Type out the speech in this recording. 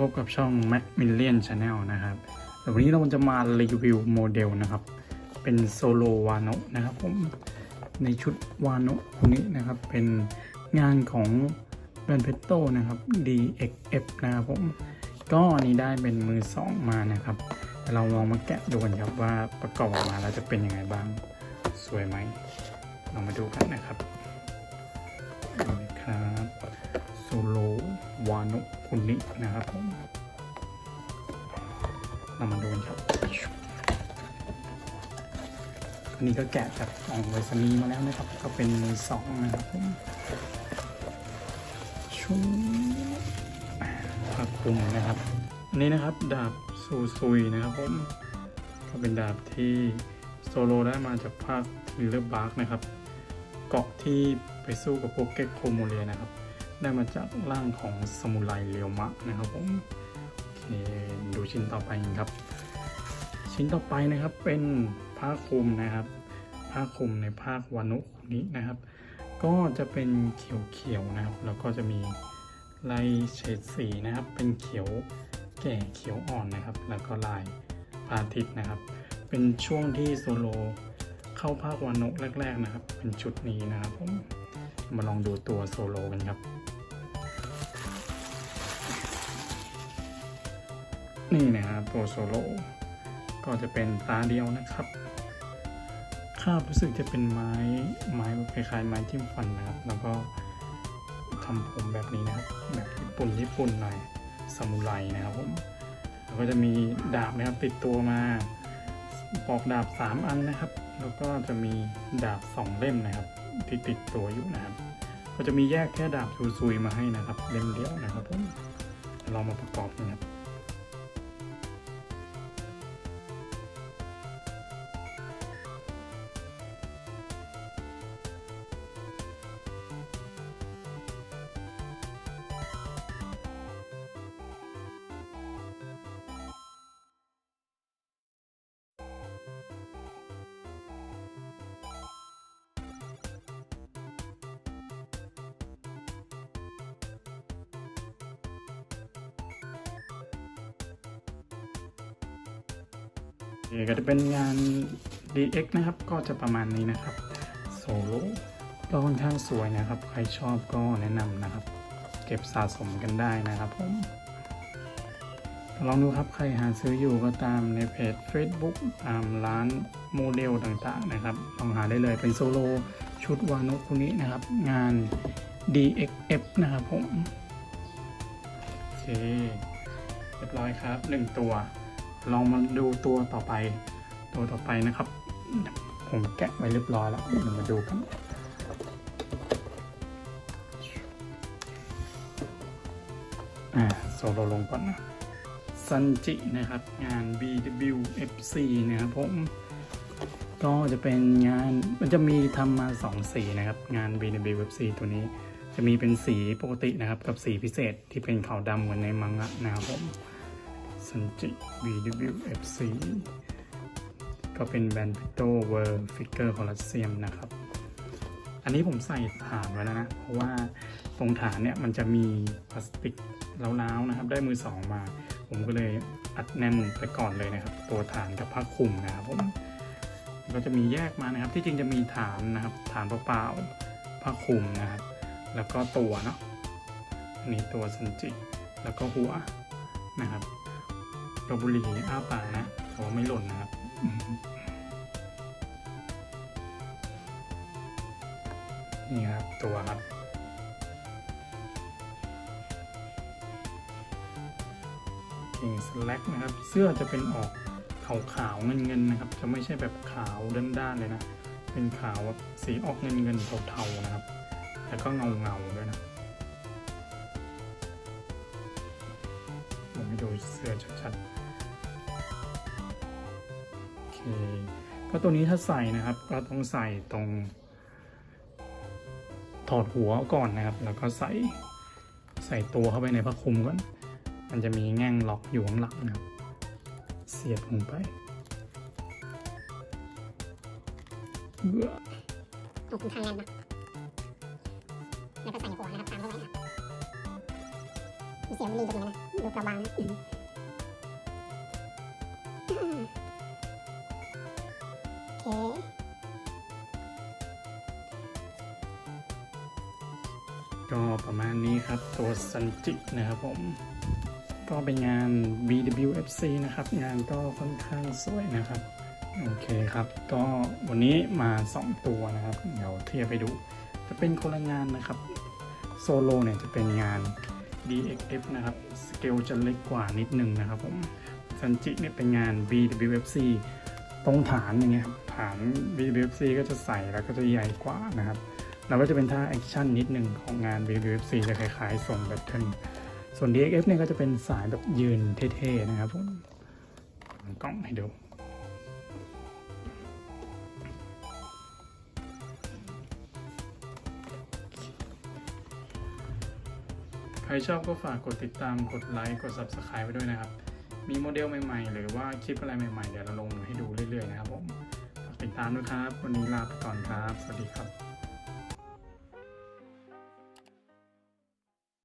พบกับช่อง Macmillion Channel นะครับแต่วันนี้เราจะมารีวิวโมเดลนะครับ เป็นโซโลวานะนะครับผม ในชุดวานะคนนี้นะครับ เป็นงานของแบรนด์เพโตนะครับ DXF นะครับผม ก็อันนี้ได้เป็นมือสองมานะครับ เราลองมาแกะดูกันครับว่าประกอบออกมาแล้วจะเป็นยังไงบ้าง สวยไหม เรามาดูกันนะครับ วานะคุนินะครับผมเรามาดูกันครับอันนี้ก็แกะจากกล่องไวซานีมาแล้วนะครับ ก็เป็นมือสองนะครับผมชุบผ้าคลุมนะครับอันนี้นะครับดาบซูซุยนะครับผมก็เป็นดาบที่โซโลได้มาจากภาคทิลเลอร์บาร์กนะครับ เกาะที่ไปสู้กับพวกเก็กโคโมเรียนะครับ ได้มาจากร่างของสมุไรเรียวมะนะครับผมโอเคดูชิ้นต่อไปครับ ชิ้นต่อไปนะครับเป็นผ้าคลุมนะครับผ้าคลุมในภาควานุนี้นะครับ ก็จะเป็นเขียวๆนะครับ แล้วก็จะมีลายเฉดสีนะครับ เป็นเขียวแก่เขียวอ่อนนะครับ แล้วก็ลายพาทิตนะครับ เป็นช่วงที่โซโลเข้าภาควานุแรก ๆนะครับ เป็นชุดนี้นะครับผมมาลองดูตัวโซโลกันครับ นี่นะครับตัวโซโลก็จะเป็นตาเดียวนะครับคาบรู้สึกจะเป็นไม้ไม้คล้ายๆไม้จิ้มฟันนะครับ แล้วก็ทำผมแบบนี้นะครับ แบบญี่ปุ่นญี่ปุ่นหน่อยซามูไรนะครับผมแล้วก็จะมีดาบนะครับติดตัวมาปอกดาบ 3 อันนะครับ แล้วก็จะมีดาบ 2 เล่มนะครับที่ติดตัวอยู่นะครับ ก็จะมีแยกแค่ดาบซูซุยมาให้นะครับ เล่มเดียวนะครับผมเรามาประกอบกันครับ ก็จะเป็นงาน DX นะครับ ก็จะประมาณนี้นะครับโซโล่ก็ค่อนข้างสวยนะครับ ใครชอบก็แนะนำนะครับ เก็บสะสมกันได้นะครับผมลองดูครับใครหาซื้ออยู่ก็ตามในเพจ Facebook ตามร้านโมเดลต่างๆนะครับ ลองหาได้เลยเป็นโซโลชุดวานุคุนินะครับ งาน DXF นะครับผม โอเค เรียบร้อยครับหนึ่งตัว ลองมาดูตัวต่อไป ตัวต่อไปนะครับ ผมแกะไว้เรียบร้อยแล้วเดี๋ยวมาดูกันอ่าโซโลลงก่อนนะซันจินะครับงาน BWFC นะครับผมก็จะเป็นงานมันจะมีทำมาสองสีนะครับ งาน BWFC ตัวนี้จะมีเป็นสีปกตินะครับ กับสีพิเศษที่เป็นขาวดำเหมือนในมังงะนะครับผม ซันจิ BWFC ก็เป็นแบรนด์พิโตเวอร์ฟิกเกอร์คองลลาเซียมนะครับ อันนี้ผมใส่ฐานไว้แล้วนะ เพราะว่าตรงฐานเนี่ยมันจะมีพลาสติกล้าวๆนะครับ ได้มือสองมา ผมก็เลยอัดแน่นไปก่อนเลยนะครับ ตัวฐานกับผ้าคลุมนะครับผมก็จะมีแยกมานะครับ ที่จริงจะมีฐานนะครับ ฐานเปล่าๆผ้าคลุมนะครับ แล้วก็ตัวเนาะอันนี้ตัวซันจิ แล้วก็หัวนะครับ กระบุหรีอ้าปากนะแต่ว่าไม่หล่นนะครับนี่ครับตัวครับเก่งสแลกนะครับ เสื้อจะเป็นออกขาวขาวๆเงินเงินๆนะครับ จะไม่ใช่แบบขาวด้านๆเลยนะ เป็นขาวแบบสีออกเงินเงินๆเทาๆนะครับ แล้วก็เงาเงาๆด้วยนะ ดูเสื้อชัดๆ โอเค ก็ตัวนี้ถ้าใส่นะครับ ก็ต้องใส่ตรง ถอดหัวก่อนนะครับ แล้วก็ใส่ใส่ตัวเข้าไปในผ้าคลุมก่อน มันจะมีแง่งล็อกอยู่ข้างหลังนะครับ เสียบลงไปเอื้อเอาคุณทางแลนด์มาแล้วก็ใส่หัวนะครับตามเข้าไว้ครั เสียงมันรีบอย่างนั้นะดูกระวังนะอืมโอเคก็ประมาณนี้ครับตัวซันจินะครับผม ก็เป็นงาน BWFC นะครับ งานก็ค่อนข้างสวยนะครับ โอเคครับ ก็วันนี้มา 2 ตัวนะครับ เดี๋ยวเทียบไปดู จะเป็นคนละงานนะครับ โซโลเนี่ยจะเป็นงาน DXF นะครับ สเกลจะเล็กกว่านิดนึงนะครับผมซันจิเนี่ยเป็นงาน BWFC ตรงฐานอย่างเงี้ยครับฐาน BWFC ก็จะใส่แล้วก็จะใหญ่กว่านะครับแล้วก็จะเป็นท่าแอคชั่นนิดหนึ่งของงาน BWFC จะคล้ายๆทรงแบทเทิลส่วน DXF เนี่ยก็จะเป็นสายแบบยืนเท่ๆนะครับผมกล้องให้ดู ใครชอบก็ฝากกดติดตามกดไลค์กด Subscribe ไว้ด้วยนะครับ มีโมเดลใหม่ๆ หรือว่าคลิปอะไรใหม่ๆ เดี๋ยวเราลงให้ดูเรื่อยๆนะครับผมฝากติดตามด้วยครับ วันนี้ลาไปก่อนครับ สวัสดีครับ